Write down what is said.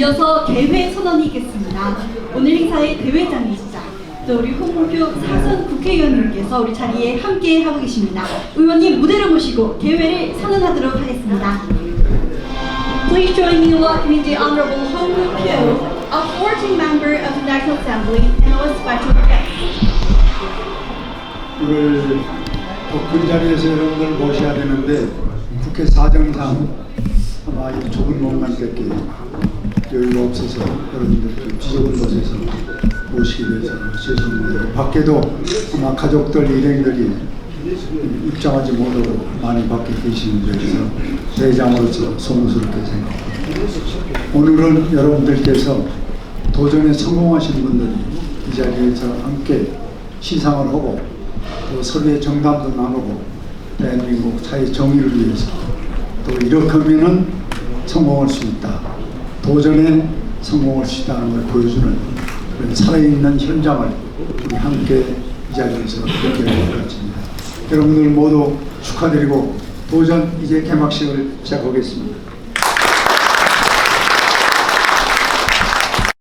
이어서 대회 선언이 있겠습니다. 오늘 행사의 대회장이시자 또 우리 홍문표 사선 국회의원님께서 우리 자리에 함께 하고 계십니다. 의원님 무대로 모시고 대회를 선언하도록 하겠습니다. Please join me in welcoming the Honorable Hong Woo-kyo, a 14 member of the National Assembly and a special guest. 오늘 더큰 자리에서 여러분들 모셔야 되는데 국회 사정상 아마 이 좁은 공간 밖에 여유가 없어서 여러분들 좀 지저분 곳에서 모시게 돼서 죄송합니다. 밖에도 아마 가족들 일행들이 입장하지 못하고 많이 밖에 계시는 데서 대장으로서 소문스럽게 생각합니다. 오늘은 여러분들께서 도전에 성공하신 분들이 이 자리에서 함께 시상을 하고 또 서로의 정담도 나누고 대한민국 사회 정의를 위해서 또 이렇게 하면은 성공할 수 있다. 도전에 성공할 수 있다는 걸 보여주는 그런 살아있는 현장을 우리 함께 이 자리에서 느끼는 것 같습니다. 여러분들 모두 축하드리고 도전 이제 개막식을 시작하겠습니다.